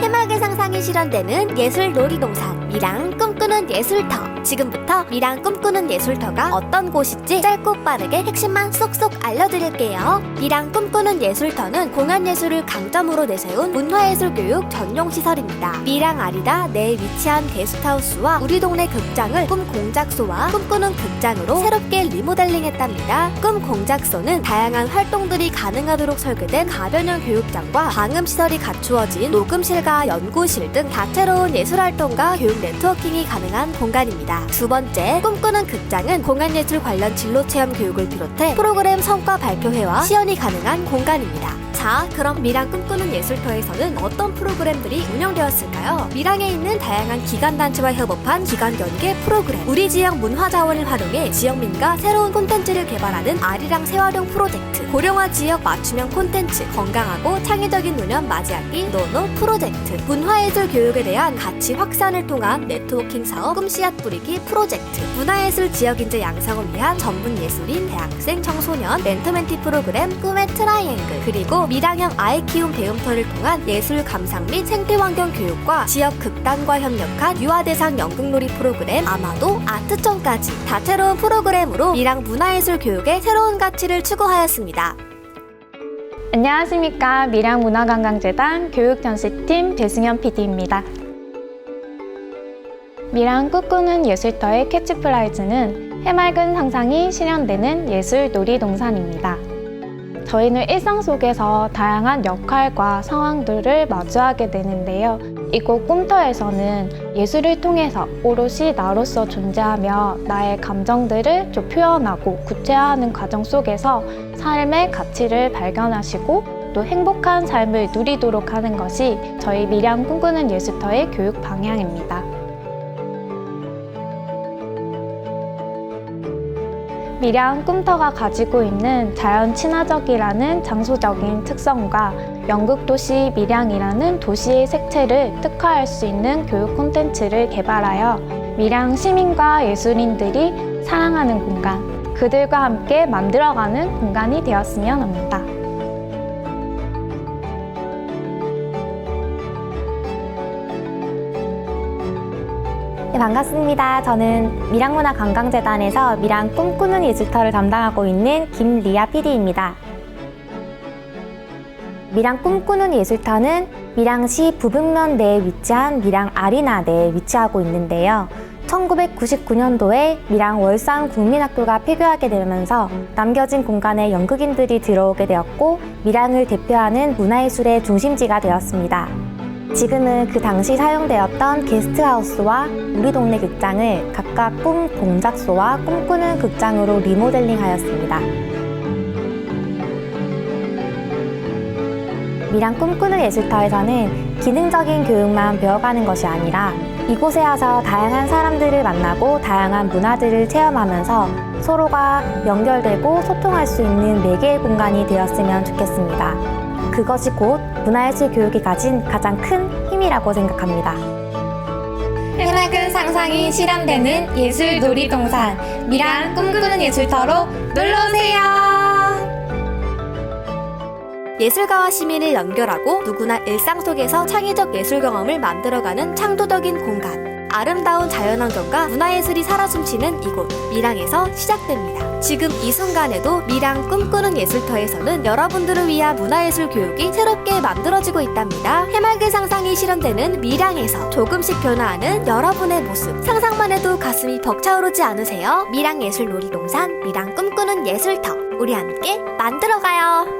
해맑은 상상이 실현되는 예술 놀이동산 미랑 꿈꾸는 예술터. 지금부터 미랑 꿈꾸는 예술터가 어떤 곳일지 짧고 빠르게 핵심만 쏙쏙 알려드릴게요. 미랑 꿈꾸는 예술터는 공연예술을 강점으로 내세운 문화예술교육 전용 시설입니다. 미랑 아리다 내에 위치한 게스트하우스와 우리 동네 극장을 꿈 공작소와 꿈꾸는 극장으로 새롭게 리모델링했답니다. 꿈 공작소는 다양한 활동들이 가능하도록 설계된 가변형 교육장과 방음시설이 갖추어진 녹음실과 연구실 등 다채로운 예술활동과 교육 네트워킹이 가능한 공간입니다. 두 번째, 꿈꾸는 극장은 공연예술 관련 진로체험 교육을 비롯해 프로그램 성과 발표회와 시연이 가능한 공간입니다. 자, 그럼 미랑 꿈꾸는 예술터에서는 어떤 프로그램들이 운영되었을까요? 미랑에 있는 다양한 기관단체와 협업한 기관 연계 프로그램, 우리 지역 문화자원을 활용해 지역민과 새로운 콘텐츠를 개발하는 아리랑 재활용 프로젝트, 고령화 지역 맞춤형 콘텐츠, 건강하고 창의적인 노년 맞이하기 노노 프로젝트, 문화예술 교육에 대한 가치 확산을 통한 네트워킹 사업 꿈씨앗 뿌리기 프로젝트, 문화예술 지역인재 양성을 위한 전문 예술인 대학생 청소년 멘토멘티 프로그램 꿈의 트라이앵글, 그리고 미랑형 아이 키움 배움터를 통한 예술 감상 및 생태 환경 교육과 지역 극단과 협력한 유아 대상 연극놀이 프로그램 아마도 아트청까지 다채로운 프로그램으로 미랑 문화예술 교육의 새로운 가치를 추구하였습니다. 안녕하십니까 미랑문화관광재단 교육전시팀 배승현 PD입니다. 미랑 꿈꾸는 예술터의 캐치프라이즈는 해맑은 상상이 실현되는 예술 놀이동산입니다. 저희는 일상 속에서 다양한 역할과 상황들을 마주하게 되는데요. 이곳 꿈터에서는 예술을 통해서 오롯이 나로서 존재하며 나의 감정들을 좀 표현하고 구체화하는 과정 속에서 삶의 가치를 발견하시고 또 행복한 삶을 누리도록 하는 것이 저희 미량 꿈꾸는 예술터의 교육 방향입니다. 미량 꿈터가 가지고 있는 자연 친화적이라는 장소적인 특성과 영국 도시 밀양이라는 도시의 색채를 특화할 수 있는 교육 콘텐츠를 개발하여 밀양 시민과 예술인들이 사랑하는 공간, 그들과 함께 만들어가는 공간이 되었으면 합니다. 네, 반갑습니다. 저는 미랑문화관광재단에서 미랑 꿈꾸는 예술터를 담당하고 있는 김리아 PD입니다. 미랑 꿈꾸는 예술터는 밀양시 부북면 내에 위치한 밀양 아리나 내에 위치하고 있는데요. 1999년도에 밀양 월산 국민학교가 폐교하게 되면서 남겨진 공간에 연극인들이 들어오게 되었고 밀양을 대표하는 문화예술의 중심지가 되었습니다. 지금은 그 당시 사용되었던 게스트하우스와 우리 동네 극장을 각각 꿈 공작소와 꿈꾸는 극장으로 리모델링 하였습니다. 미랑 꿈꾸는 예술터에서는 기능적인 교육만 배워가는 것이 아니라 이곳에 와서 다양한 사람들을 만나고 다양한 문화들을 체험하면서 서로가 연결되고 소통할 수 있는 매개의 공간이 되었으면 좋겠습니다. 그것이 곧 문화예술 교육이 가진 가장 큰 힘이라고 생각합니다. 해맑은 상상이 실현되는 예술 놀이동산 미랑 꿈꾸는 예술터로 놀러오세요. 예술가와 시민을 연결하고 누구나 일상 속에서 창의적 예술 경험을 만들어가는 창조적인 공간. 아름다운 자연환경과 문화예술이 살아 숨쉬는 이곳 미랑에서 시작됩니다. 지금 이 순간에도 미랑 꿈꾸는 예술터에서는 여러분들을 위한 문화예술 교육이 새롭게 만들어지고 있답니다. 해맑은 상상이 실현되는 미랑에서 조금씩 변화하는 여러분의 모습 상상만 해도 가슴이 벅차오르지 않으세요? 미랑 예술 놀이동산 미랑 꿈꾸는 예술터 우리 함께 만들어가요.